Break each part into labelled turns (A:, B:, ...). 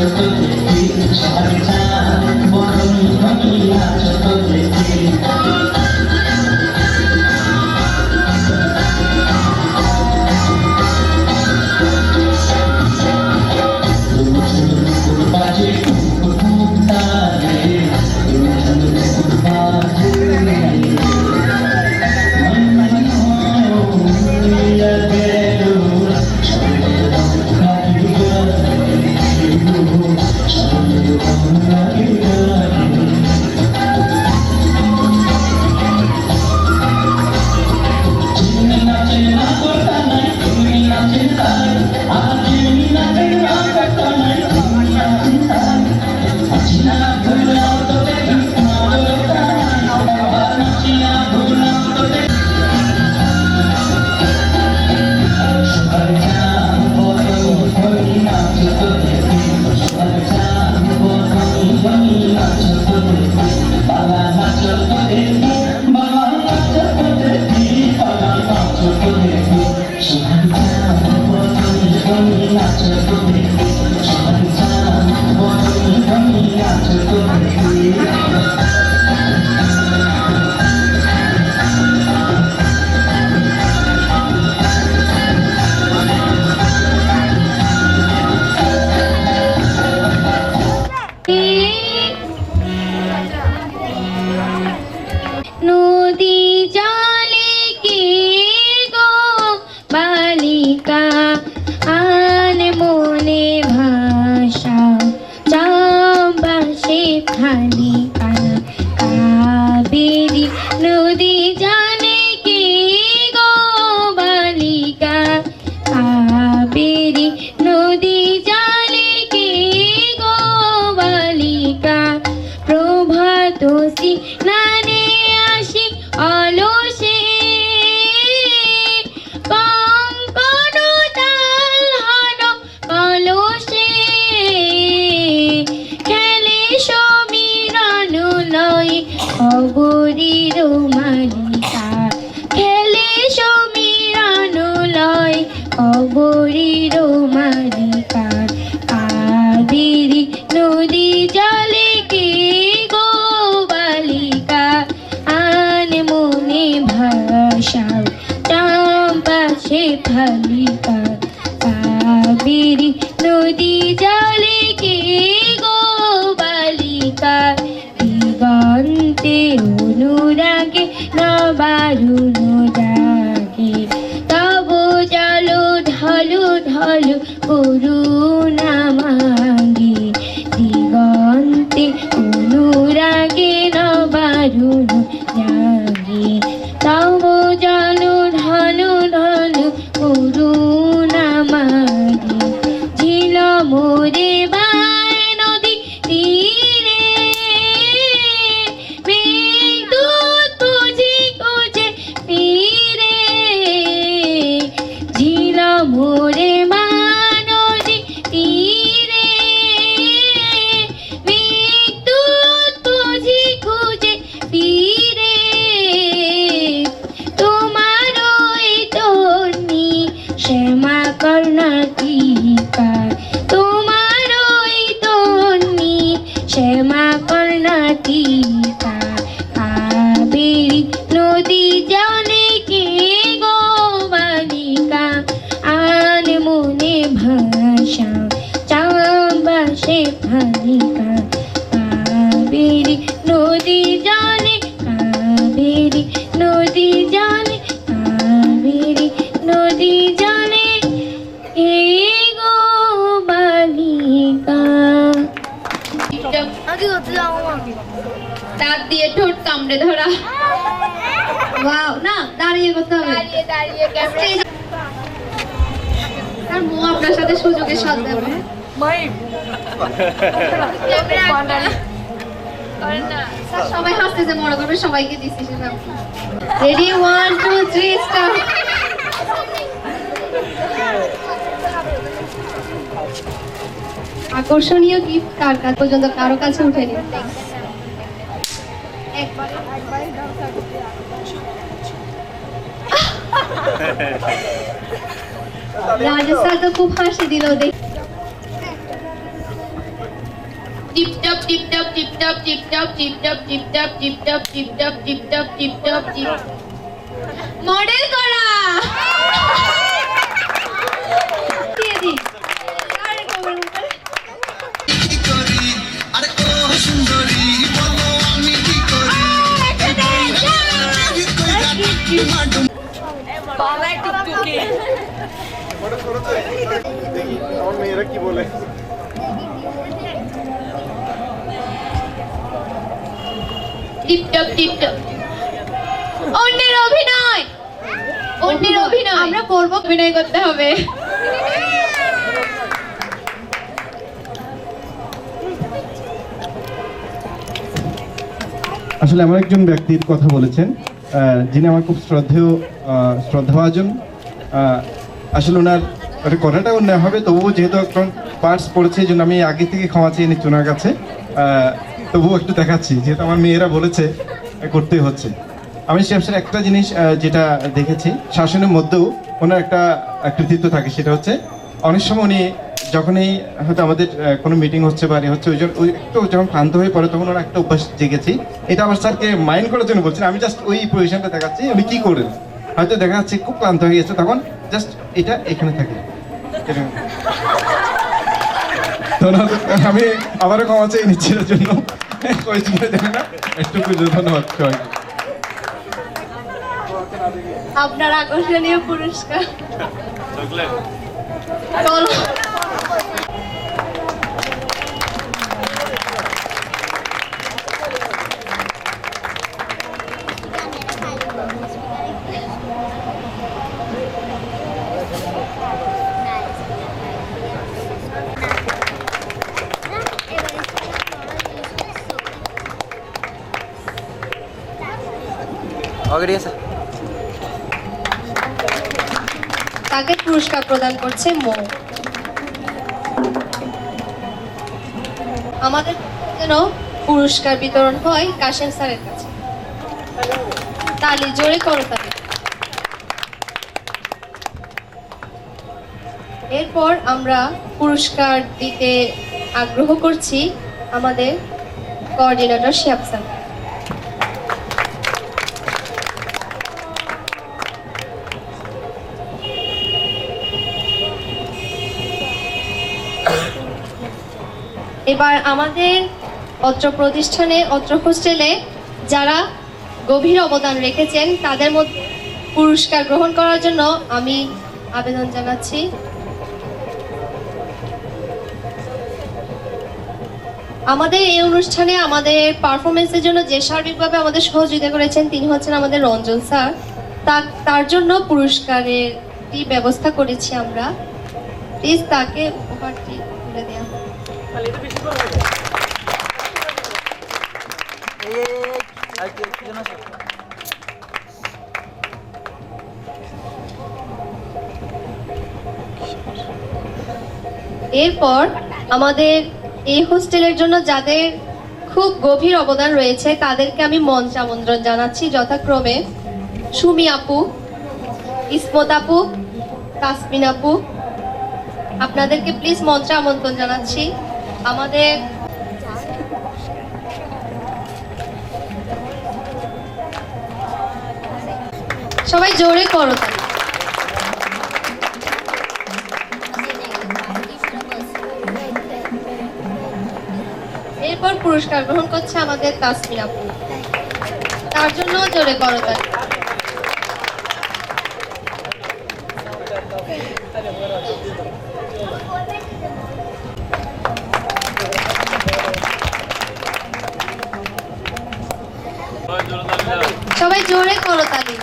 A: Thank you. Nabarun জাগে তব জল ঢালু ঢালু করুণা দাঁত দিয়ে ঠোঁট কামড়ে ধরা। ওয়াও না দাঁড়িয়ে করতে হবে
B: দাঁড়িয়ে দাঁড়িয়ে ক্যামেরা।
A: আর মো আপনার সাথে সুযোগের সাথ দেবে। সবাই হাসতেছে মনে করবে সবাইকে দিচ্ছি সেটা। Ready one two three start আকর্ষণীয় গিফট কার কাছ পর্যন্ত কারও কাছে উঠে উঠেনি। রাজেশ স্যার তো খুব হাসি দিল দেখ
C: tiptop tiptop tiptop tiptop tiptop tiptop tiptop tiptop tiptop tiptop tip model করা
D: মেয়েরা কি বলে?
C: Tiptop tiptop. অন্যের অভিনয়! অন্যের অভিনয়। আমরা অভিনয় করতে হবে।
D: আসলে আমার একজন ব্যক্তির কথা বলেছেন আহ, যিনি আমার খুব শ্রদ্ধেয় আহ, শ্রদ্ধাভাজন। আহ, আসলে ওনার ওটা কথাটা অন্য হবে তবুও যেহেতু এখন পার্টস পড়েছে জন্য আমি আগে থেকে ক্ষমা চেয়ে নিচ্ছি ওনার কাছে। তবুও একটু দেখাচ্ছি যেহেতু আমার মেয়েরা বলেছে আহ, করতেই হচ্ছে। আমি শেমসের একটা জিনিস যেটা দেখেছি শাসনের মধ্যেও ওনার একটা কৃতিত্ব থাকে সেটা হচ্ছে অনেক সময় উনি যখনই হয়তো আমাদের কোনো মিটিং হচ্ছে বা হচ্ছে ওই জন্য একটু যখন ক্লান্ত হয়ে পড়ে তখন ওরা একটা অভ্যাস জেগেছি। এটা আমার স্যারকে মাইন্ড করার জন্য বলছেন আমি জাস্ট ওই পজিশনটা দেখাচ্ছি উনি কি করেন হয়তো দেখা যাচ্ছে খুব ক্লান্ত হয়ে গেছে তখন জাস্ট এটা এখানে থাকে। ধন্যবাদ আমি আবারও ক্ষমা চেয়ে নিচ্ছি এর জন্য। একটু ধন্যবাদ সবাইকে।
C: আপনার আকর্ষণীয় পুরস্কার। তাকে পুরস্কার প্রদান করছে মৌ। আমাদের যেন পুরস্কার বিতরণ হয় কাশেম স্যারের কাছে। তালি জোরে করো তালি। এরপর আমরা পুরস্কার দিতে আগ্রহ করছি আমাদের কোঅর্ডিনেটর শিয়াব স্যার। এবার আমাদের অত্র প্রতিষ্ঠানে, অত্র হোস্টেলে যারা গভীর অবদান রেখেছেন, তাদের মধ্যে পুরস্কার গ্রহণ করার জন্য আমি আবেদন জানাচ্ছি। আমাদের এই অনুষ্ঠানে আমাদের পারফরমেন্সের জন্য যে সার্বিকভাবে আমাদের সহযোগিতা করেছেন, তিনি হচ্ছেন আমাদের রঞ্জন স্যার। তার জন্য পুরস্কারের ব্যবস্থা করেছি আমরা। প্লিজ তাকে এরপর আমাদের এই হোস্টেলের জন্য যাদের খুব গভীর অবদান রয়েছে, তাদেরকে আমি মঞ্চ আমন্ত্রণ জানাচ্ছি। যথাক্রমে সুমি আপু, ইসমত আপু, তাসমিন আপু, আপনাদেরকে প্লিজ মঞ্চে আমন্ত্রণ জানাচ্ছি। আমাদের সবাই জোরে করো। এরপর পুরস্কার গ্রহণ করছে আমাদের তাসমিন আপু তার জন্য জোরে করো তালি। সবাই জোরে করো তালি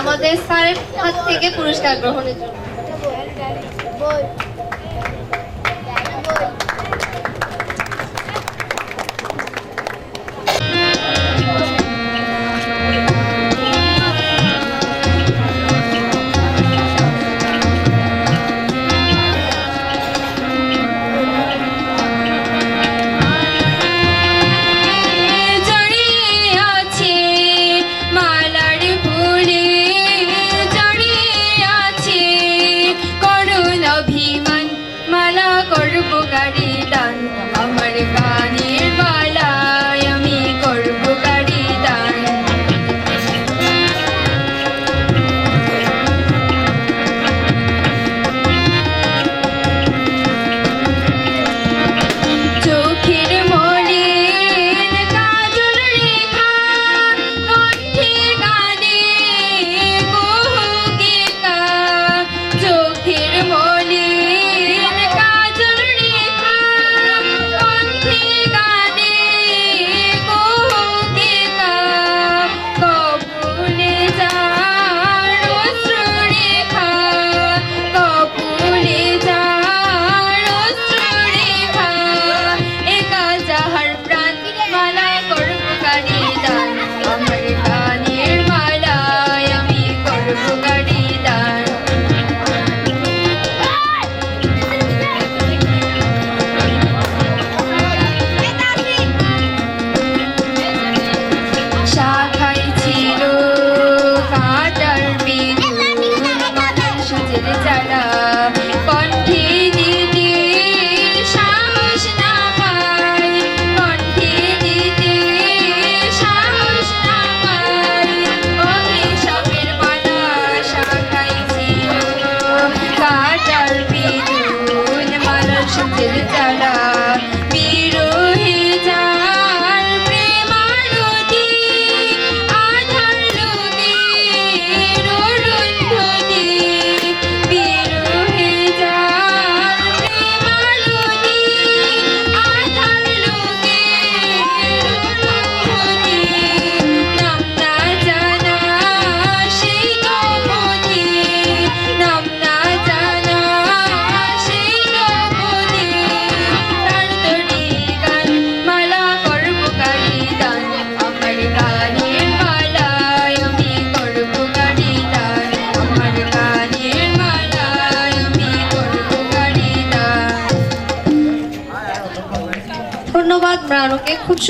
C: আমাদের স্যারের হাত থেকে পুরস্কার গ্রহণের জন্য।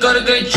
E: kırgıç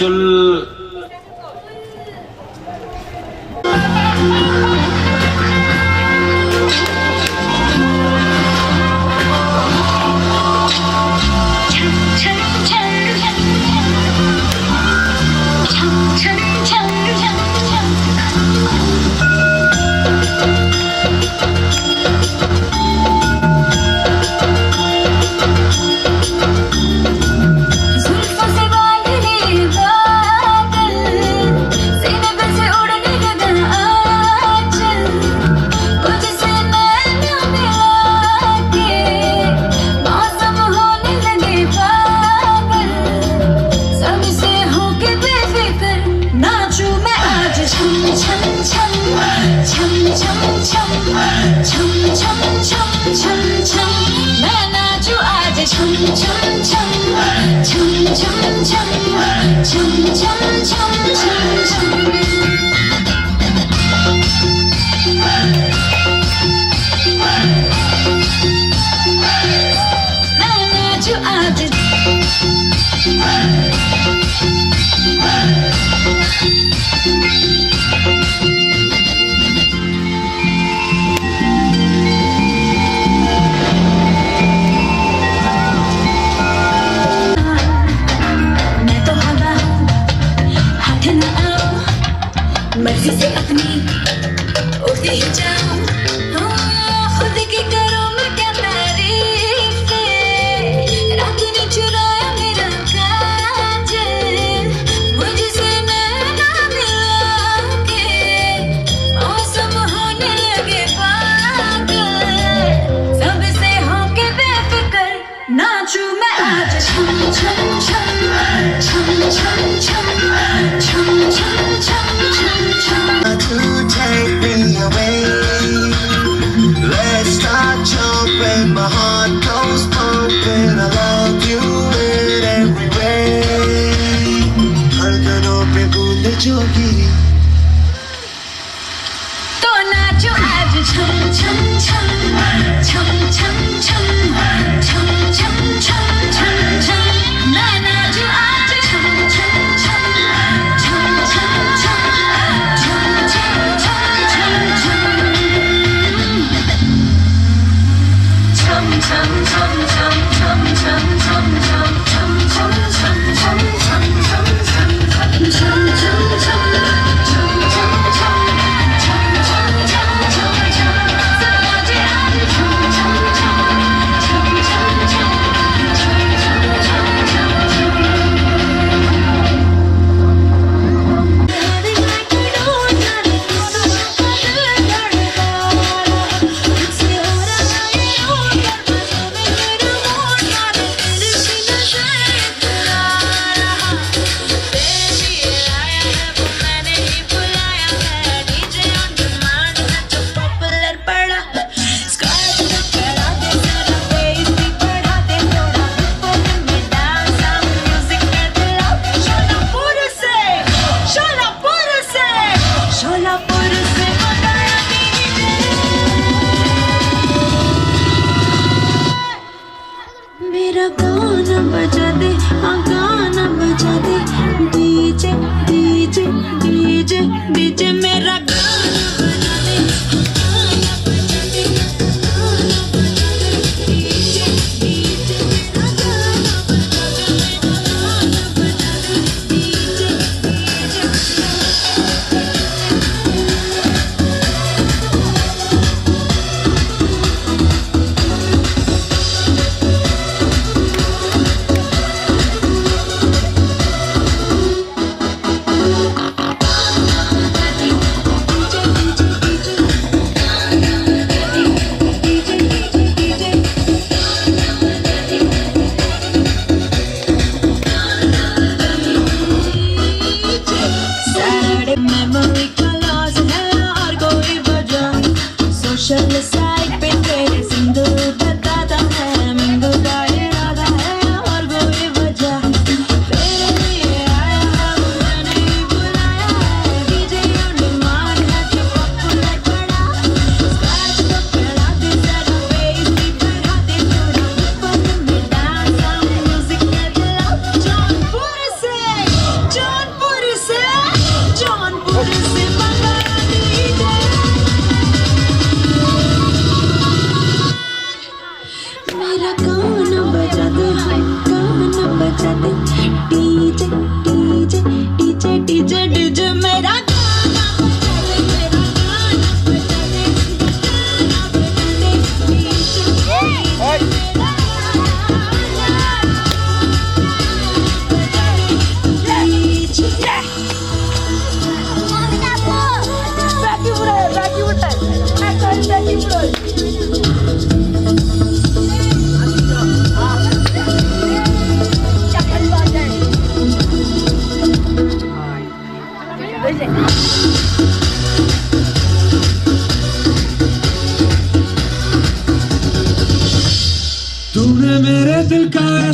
E: 就是 chum chum chum chum chum chum chum chum chum तो
F: नाचो आज छम छम छम छम छम छम छम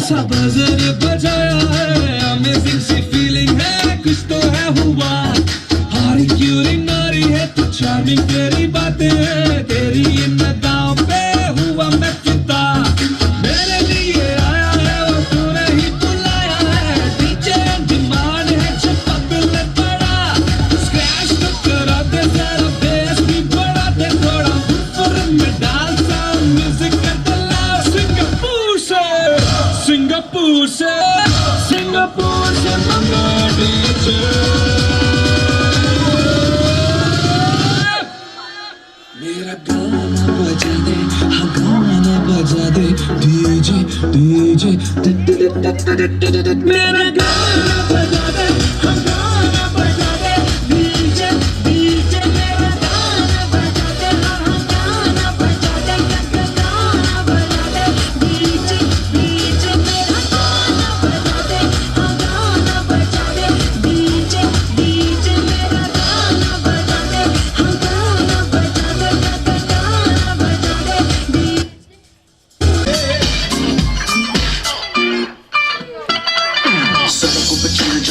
G: ऐसा बजर बजाया है। अमेजिंग सी फीलिंग है, कुछ तो है हुआ। हारी क्यों नारी है, तू चार्मिंग तेरी बातें तेरी इन
E: did it,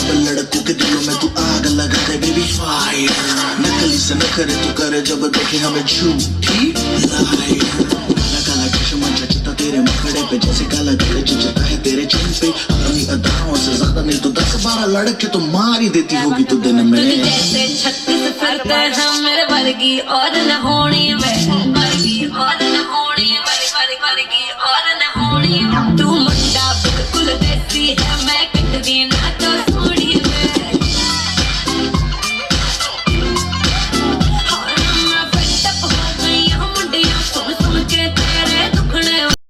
E: पर लड़कों के दिलों में तू आग लगा दे बेबी फायर नकली से न तू करे जब देखे हमें झूठी लायर काला चश्मा जचता तेरे मखड़े पे, जैसे काला गले जचता है तेरे चुन पे। अपनी अदाओं से ज़्यादा नहीं तो दस बारह लड़के तो मार ही देती होगी तू दिन में।
B: छत्तीस फिरते हैं मेरे वर्गी और न होनी में। और न होनी तू मुंडा बिल्कुल देसी है, मैं कितनी ना